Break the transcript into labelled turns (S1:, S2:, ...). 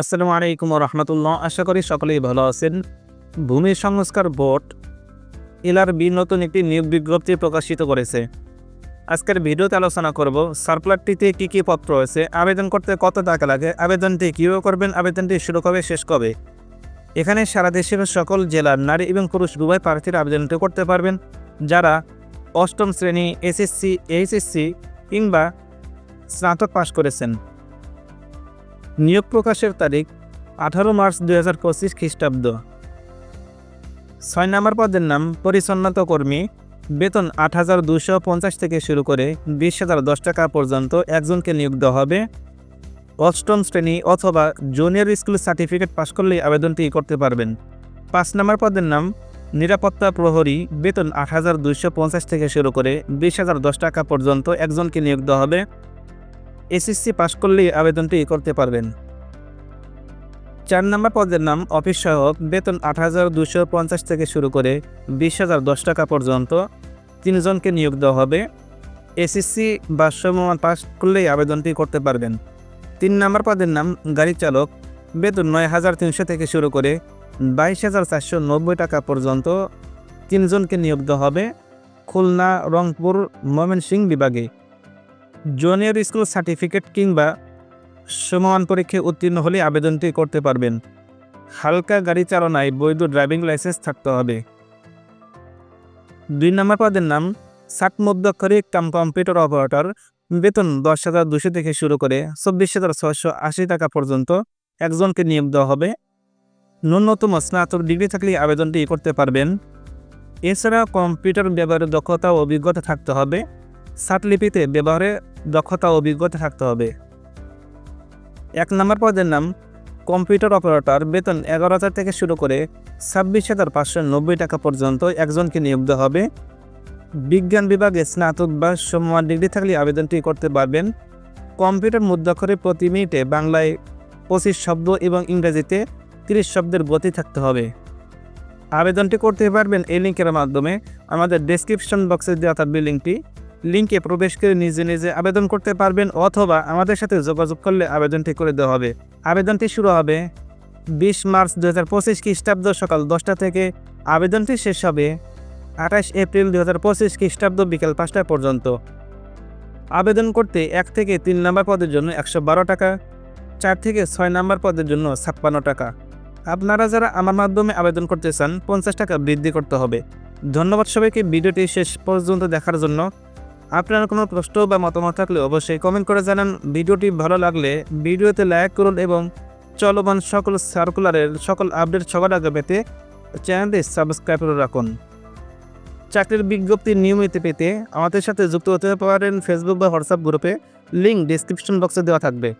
S1: আসসালামু আলাইকুম রহমতুল্লাহ। আশা করি সকলেই ভালো আছেন। ভূমি সংস্কার বোর্ড, এলআরবি নতুন একটি নিয়োগ বিজ্ঞপ্তি প্রকাশিত করেছে। আজকের ভিডিওতে আলোচনা করব, সার্কুলারটিতে কী কী পত্র রয়েছে, আবেদন করতে কত টাকা লাগে, আবেদনটি কীভাবে করবেন, আবেদনটি শুরু কবে, শেষ কবে? এখানে সারা দেশের সকল জেলার নারী এবং পুরুষ উভয় প্রার্থীরা আবেদনটি করতে পারবেন। যারা অষ্টম শ্রেণি, এসএসসি, এইচএসসি কিংবা স্নাতক পাশ করেছেন। নিয়োগ প্রকাশের তারিখ আঠারো মার্চ দুই হাজার পঁচিশ খ্রিস্টাব্দ। ছয় নম্বর পদের নাম, পরিচ্ছন্নতা কর্মী, বেতন আট হাজার দুশো পঞ্চাশ থেকে শুরু করে বিশ হাজার দশ টাকা পর্যন্ত একজনকে নিয়োগ দেওয়া হবে। অষ্টম শ্রেণি অথবা জুনিয়র স্কুল সার্টিফিকেট পাশ করলেই আবেদনটি করতে পারবেন। পাঁচ নম্বর পদের নাম, নিরাপত্তা প্রহরী, বেতন আট হাজার দুশো পঞ্চাশ থেকে শুরু করে বিশ হাজার দশ টাকা পর্যন্ত একজনকে নিয়োগ দেওয়া হবে। এসএসসি পাশ করলেই আবেদনটি করতে পারবেন। চার নম্বর পদের নাম অফিস সহায়ক, বেতন আট হাজার দুশো পঞ্চাশ থেকে শুরু করে বিশ হাজার দশ টাকা পর্যন্ত তিনজনকে নিয়োগ দেওয়া হবে। এসএসসি বা পাশ করলেই আবেদনটি করতে পারবেন। তিন নম্বর পদের নাম গাড়ি চালক, বেতন নয় হাজার তিনশো থেকে শুরু করে বাইশ হাজার চারশো নব্বই টাকা পর্যন্ত তিনজনকে নিয়োগ দেওয়া হবে। খুলনা রংপুর ময়মনসিংহ বিভাগে। জুনিয়র স্কুল সার্টিফিকেট কিংবা সমান পরীক্ষায় উত্তীর্ণ হলে আবেদনটি করতে পারবেন। হালকা গাড়ি চালনায় বৈধ ড্রাইভিং লাইসেন্স থাকতে হবে। দুই নম্বর পদের নাম ষাট মধ্যক্ষরিক কাম কম্পিউটার অপারেটর। বেতন দশ হাজার দুশো থেকে শুরু করে চব্বিশ হাজার ছশো আশি টাকা পর্যন্ত একজনকে নিয়োগ দেওয়া হবে। ন্যূনতম স্নাতক ডিগ্রি থাকলে আবেদনটি করতে পারবেন। এছাড়া কম্পিউটার ব্যবহারের দক্ষতা ও অভিজ্ঞতা থাকতে হবে। সার্টলিপিতে ব্যবহারে দক্ষতা ও অভিজ্ঞতা থাকতে হবে। এক নম্বর পদের নাম, কম্পিউটার অপারেটর। বেতন এগারো হাজার থেকে শুরু করে ছাব্বিশ হাজার পাঁচশো নব্বই টাকা পর্যন্ত একজনকে নিয়োগ দেওয়া হবে। বিজ্ঞান বিভাগে স্নাতক বা সমমান ডিগ্রি থাকলে আবেদনটি করতে পারবেন। কম্পিউটার মুদ্রাক্ষরে প্রতি মিনিটে বাংলায় পঁচিশ শব্দ এবং ইংরেজিতে তিরিশ শব্দের গতি থাকতে হবে। আবেদনটি করতে পারবেন এই লিঙ্কের মাধ্যমে। আমাদের ডেসক্রিপশন বক্সে দেওয়া থাকবে লিঙ্কটি। লিঙ্কে প্রবেশ করে নিজে নিজে আবেদন করতে পারবেন অথবা আমাদের সাথে যোগাযোগ করলে আবেদনটি করে দেওয়া হবে। আবেদনটি শুরু হবে বিশ মার্চ দু হাজার পঁচিশ খ্রিস্টাব্দ সকাল দশটা থেকে। আবেদনটি শেষ হবে আঠাশ এপ্রিল দু হাজার পঁচিশ খ্রিস্টাব্দ বিকেল পাঁচটা পর্যন্ত। আবেদন করতে এক থেকে তিন নম্বর পদের জন্য একশো বারো টাকা, চার থেকে ছয় নম্বর পদের জন্য ছাপ্পান্ন টাকা। আপনারা যারা আমার মাধ্যমে আবেদন করতে চান, পঞ্চাশ টাকা বৃদ্ধি করতে হবে। ধন্যবাদ সবাইকে, ভিডিওটি শেষ পর্যন্ত দেখার জন্য। আপনার কোনো প্রশ্ন বা মতামত থাকলে অবশ্যই কমেন্ট করে জানান। ভিডিওটি ভালো লাগলে ভিডিওতে লাইক করুন এবং চলমান সকল সার্কুলারের সকল আপডেট সবার আগে পেতে চ্যানেলটি সাবস্ক্রাইব করে রাখুন। চাকরির বিজ্ঞপ্তি নিয়মিত পেতে আমাদের সাথে যুক্ত হতে পারেন ফেসবুক বা হোয়াটসঅ্যাপ গ্রুপে লিঙ্ক ডিসক্রিপশন বক্সে দেওয়া থাকবে।